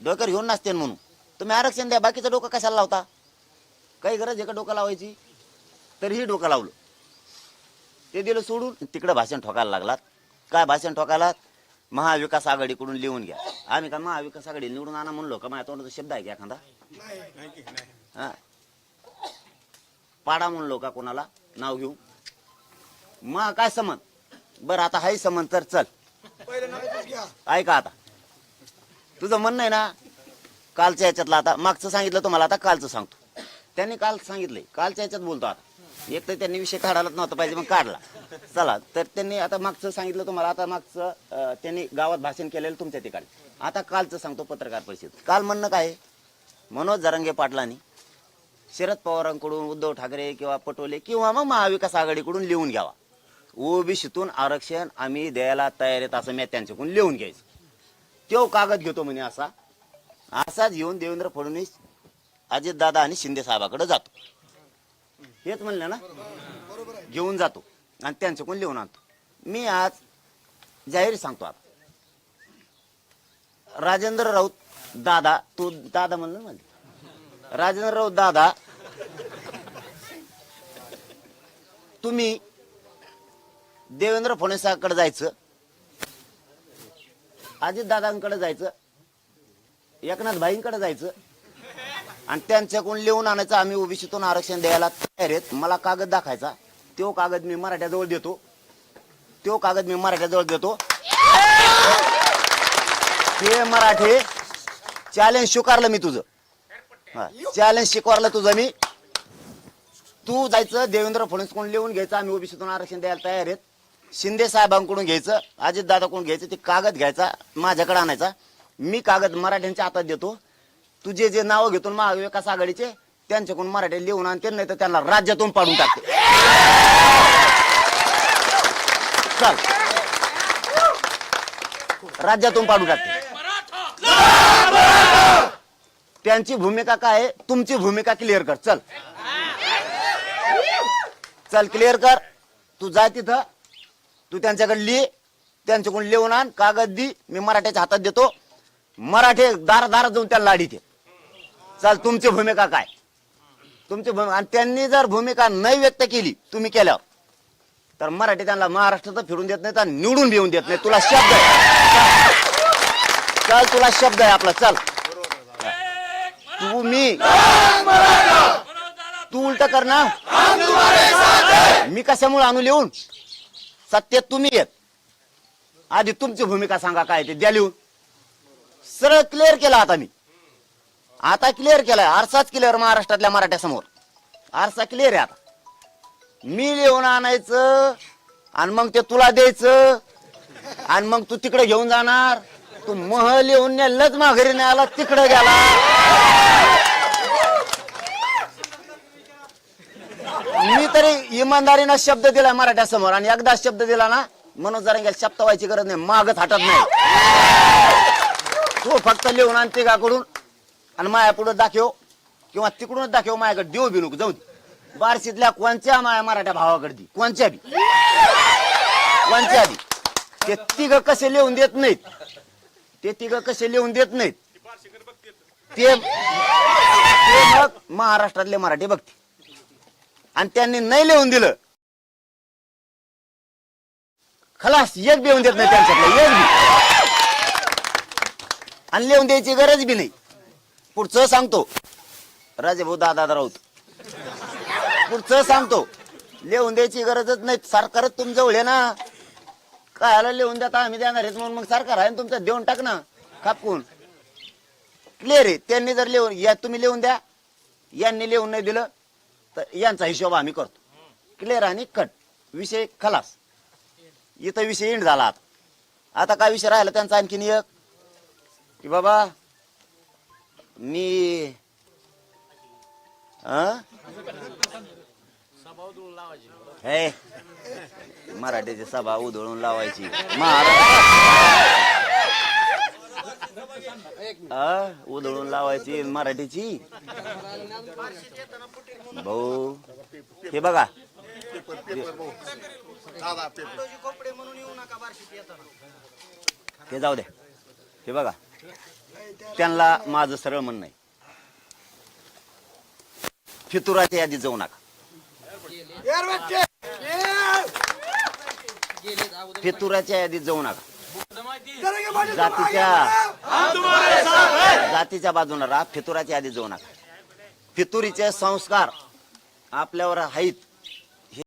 डोक्यावर घेऊन नसते म्हणून. तुम्ही आरक्षण द्या बाकीचं डोकं कशाला लावता? काही गरज आहे का डोकं लावायची? तरीही डोकं लावलं. ते दिलं सोडून तिकडं भाषण ठोकायला लागलात. काय भाषण ठोकायला महाविकास आघाडीकडून लिहून घ्या. आम्ही का महाविकास आघाडी निवडून आणा म्हणलो का? माझ्या तोंडाचा शब्द आहे का एखादा? हा. पाडा म्हणलो का कोणाला? नाव घेऊ. मग काय समन? बरं आता हाही समन तर चल. ऐका आता. तुझं म्हणणं आहे ना कालच्या याच्यातलं आता मागचं सांगितलं तुम्हाला आता कालचं सांगतो. त्यांनी काल सांगितलंय कालच्या याच्यात बोलतो आता. एक तर त्यांनी विषय काढायलाच नव्हता पाहिजे मग काढला. चला तर त्यांनी आता मागचं सांगितलं तुम्हाला आता मागचं त्यांनी गावात भाषण केलेलं तुमच्या ठिकाणी. आता कालचं सांगतो पत्रकार परिषद. काल म्हणणं काय मनोज जरांगे पाटलांनी शरद पवारांकडून उद्धव ठाकरे किंवा पटोले किंवा मग महाविकास आघाडीकडून लिहून घ्यावा. ओबीसीतून आरक्षण आम्ही द्यायला तयार आहेत असं मी त्यांच्याकडून लिहून घ्यायचं. तो कागद घेतो म्हणे असा. असाच येऊन देवेंद्र फडणवीस अजितदादा आणि शिंदे साहेबाकडे जातो. हेच म्हणलं ना? घेऊन जातो. आणि त्यांच्याकडून लिहून आणतो? मी आज जाहीर सांगतो आता. राजेंद्र राऊत दादा तू दादा म्हणलं म्हणजे राजेंद्र राऊत दादा तुम्ही देवेंद्र फडणवीसाकडे जायचं. अजित दादांकडे जायचं एकनाथ भाईंकडे जायचं आणि त्यांच्याकडून लिहून आणायचं. आम्ही ओबीसीतून आरक्षण द्यायला तयार आहेत. मला कागद दाखायचा. तो कागद मी मराठ्याजवळ देतो. तो कागद मी मराठ्याजवळ देतो. हे मराठे चॅलेंज स्वीकारलं मी तुझं. चॅलेंज स्वीकारलं तुझं मी. तू जायचं देवेंद्र फडणवीस कोण लिहून घ्यायचं. आम्ही ओबीसीतून आरक्षण द्यायला तयार आहेत. शिंदे साहेबांकडून घ्यायचं अजित दादाकडून घ्यायचं ते कागद घ्यायचा माझ्याकडे आणायचा. मी कागद मराठ्यांच्या हातात देतो. तुझे जे नाव घेतो महाविकास आघाडीचे त्यांच्याकडून मराठी लिहून आणते नाही तर त्यांना राज्यातून पाडून टाकते. चल. राज्यातून पाडून टाकते. त्यांची भूमिका काय आहे? तुमची भूमिका क्लिअर कर. चल. चल क्लिअर कर. तू जा तिथं. तू त्यांच्याकडे लिह त्यांच्याकडून लिहून आण कागद दी मी मराठ्याच्या हातात देतो. मराठे दार दार जाऊन त्याला लाडी ते चल तुमची भूमिका काय? तुमची भूमिका आणि त्यांनी जर भूमिका नाही व्यक्त केली तुम्ही केल्यावर तर मराठी त्यांना महाराष्ट्रात फिरून देत नाही आणि निवडून घेऊन देत नाही तुला शब्द आहे. चल तुला शब्द आहे आपला. चल. तू मी. तू उलट कर ना. मी कशामुळे आणू लिहून? सत्तेत तुम्ही येत. आधी तुमची भूमिका सांगा काय ते. द्या लिहून. सरळ क्लिअर केला आता मी. आता क्लिअर केलाय. आरसाच क्लिअर महाराष्ट्रातल्या मराठ्यासमोर. आरसा क्लिअर आहे आता. मी लिहून आणायचं आणि मग ते तुला द्यायचं आणि मग तू तिकडे घेऊन जाणार. तू मह लिहून न्याय लज माघरी नाही आला तिकडे गेला. मी तरी इमानदारीनं शब्द दिलाय मराठ्यासमोर आणि एकदा शब्द दिला ना मनोज जरांगे शब्द व्हायची गरज नाही मागच हटत नाही. तू फक्त लिहून आण तिघाकडून आणि माया पुढे दाखव किंवा तिकडूनच दाखव माझ्याकडे देऊ बी नको जाऊ बारशीतल्या कोणच्या माया मराठ्या भावाकडे दे? कोणच्या बी? कोणच्या बी? ते तिघ कसे लिहून देत नाहीत. ते तिघ कसे लिहून देत नाहीत. ते ते मग महाराष्ट्रातले मराठी बघते आणि त्यांनी नाही लिहून दिलं. खलास एक बी देत नाही त्यांच्यातलं एक बी. आणि लिहून द्यायची गरज बी नाही. पुढचं सांगतो. राजेभाऊ दादा राऊत. पुढचं सांगतो. लिहून द्यायची गरजच नाही. सरकारच तुमच्याजवळ आहे ना. कायला लिहून देता आम्ही देणार आहेत म्हणून मग सरकार आहे ना तुमचं? देऊन टाक ना. खापकून क्लिअर आहे. त्यांनी जर लिहून या तुम्ही लिहून द्या. यांनी लिहून नाही दिलं. तर यांचा हिशोब आम्ही करतो. क्लिअर आणि कट विषय खलास. इथं विषय इंड झाला आता. आता काय विषय राहिला त्यांचा आणखीन एक? की बाबा मी अं? हे मराठीची सभा उधळून लावायची. महाराष्ट्र उधळून लावायची मराठीची. भाऊ हे बघा. हे जाऊ दे. हे बघा. त्यांना माझं सरळ म्हणणं आहे. फितुराच्या यादीत जाऊ नका. फितुराच्या यादीत जाऊ नका. जातीच्या जातीच्या बाजूने राहा फितुराच्या यादीत जाऊ नका. फितुरीचे संस्कार आपल्यावर आहेत.